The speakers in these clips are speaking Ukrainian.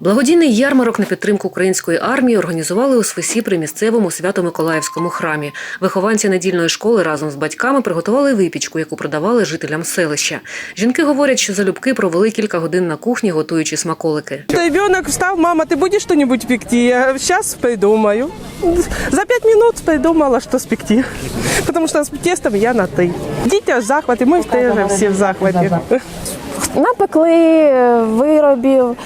Благодійний ярмарок на підтримку української армії організували у Свисі при місцевому Свято-Миколаївському храмі. Вихованці недільної школи разом з батьками приготували випічку, яку продавали жителям селища. Жінки говорять, що залюбки провели кілька годин на кухні, готуючи смаколики. Ребенок встал, мама, ты будешь что-нибудь пекти? Я сейчас придумаю. За пять минут придумала, что спекти. Потому что с тестом я на ты. Дітя в захваті, ми теж всі в захваті. Напекли виробів,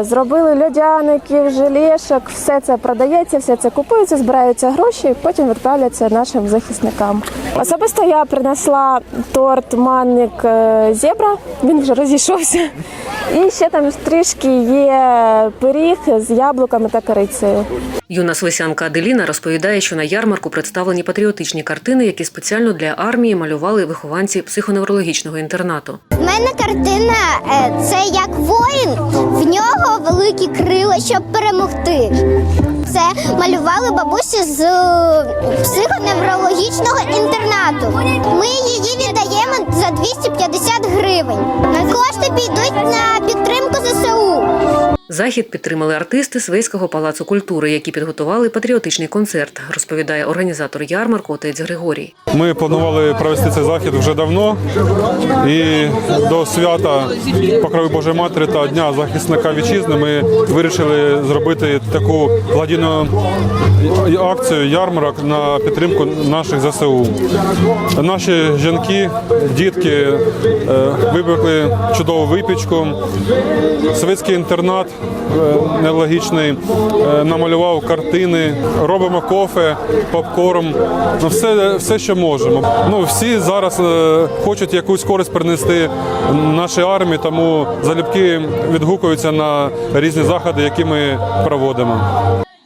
зробили льодяників, желешок, все це продається, все це купується, збираються гроші, потім відправляться нашим захисникам. Особисто я принесла торт манник е, зебра, він вже розійшовся. І ще там трішки є пиріг з яблуками та корицею. Юна свисянка Аделіна розповідає, що на ярмарку представлені патріотичні картини, які спеціально для армії малювали вихованці психоневрологічного інтернату. Мене картина е, це як воїн, в нього великі крила, щоб перемогти. Це малювали бабусі з е, психоневрологічного інтернату. Ми її віддаємо за 250 гривень. Кошти підуть на. Захід підтримали артисти Свейського палацу культури, які підготували патріотичний концерт, розповідає організатор ярмарку отець Григорій. Ми планували провести цей захід вже давно. І до свята Покрови Божої Матері та Дня захисника вітчизни ми вирішили зробити таку благодійну акцію ярмарок на підтримку наших ЗСУ. Наші жінки, дітки е, чудову випічку. Совєтський інтернат е, неврологічний е, намалював картини, робимо кофе, попкорн, ну все, все, що можемо. Ну всі зараз е, хочуть якусь користь принести нашій армії, тому залюбки відгукуються на різні заходи, які ми проводимо.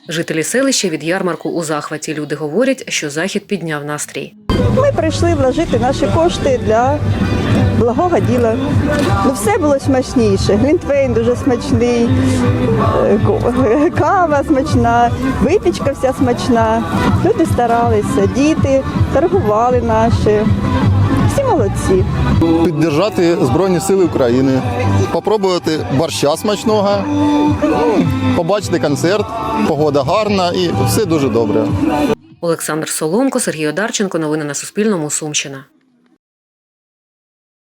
Жителі селища від ярмарку у захваті. Люди говорять, що захід підняв настрій. Ми прийшли вложити наші кошти для благого діла. Ну, все було смачніше. Глінтвейн дуже смачний, е, кава смачна, випічка вся смачна. Люди старалися, діти торгували наші. Всі молодці. піддержати Збройні Сили України, попробувати борща смачного, побачити концерт, погода гарна і все дуже добре. Олександр Соломко, Сергій Одарченко. Новини на Суспільному. Сумщина.